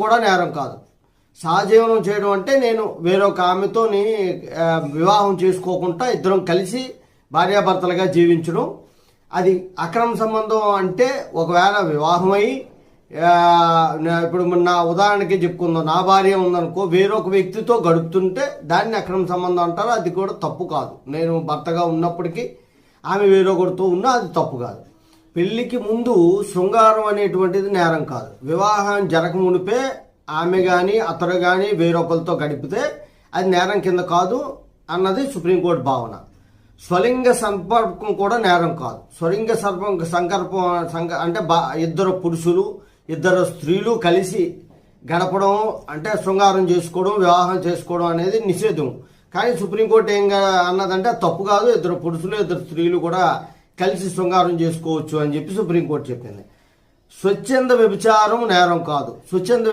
కూడా నేరం కాదు. సహజీవనం చేయడం అంటే నేను వేరొక ఆమెతోని వివాహం చేసుకోకుండా ఇద్దరం కలిసి భార్యాభర్తలుగా జీవించడం. అది అక్రమ సంబంధం అంటే ఒకవేళ వివాహమై ఇప్పుడు నా ఉదాహరణకి చెప్పుకుందాం. నా భార్య ఉందనుకో వేరొక వ్యక్తితో గడుపుతుంటే దాన్ని అక్రమ సంబంధం అంటారు. అది కూడా తప్పు కాదు. నేను భర్తగా ఉన్నప్పటికీ ఆమె వేరొకరితో ఉన్నా అది తప్పు కాదు. పెళ్ళికి ముందు శృంగారం అనేటువంటిది నేరం కాదు. వివాహం జరగమునిపే ఆమె కానీ అతడు కానీ వేరొకరితో గడిపితే అది నేరం కింద కాదు అన్నది సుప్రీంకోర్టు భావన. స్వలింగ సంపర్కం కూడా నేరం కాదు. స్వలింగ సర్పం సంకల్పం సంక అంటే బా ఇద్దరు పురుషులు ఇద్దరు స్త్రీలు కలిసి గడపడం అంటే శృంగారం చేసుకోవడం వివాహం చేసుకోవడం అనేది నిషేధం. కానీ సుప్రీంకోర్టు ఏం అన్నదంటే తప్పు కాదు. ఇద్దరు పురుషులు ఇద్దరు స్త్రీలు కూడా కలిసి శృంగారం చేసుకోవచ్చు అని చెప్పి సుప్రీంకోర్టు చెప్పింది. స్వచ్ఛంద వ్యభిచారం నేరం కాదు. స్వచ్ఛంద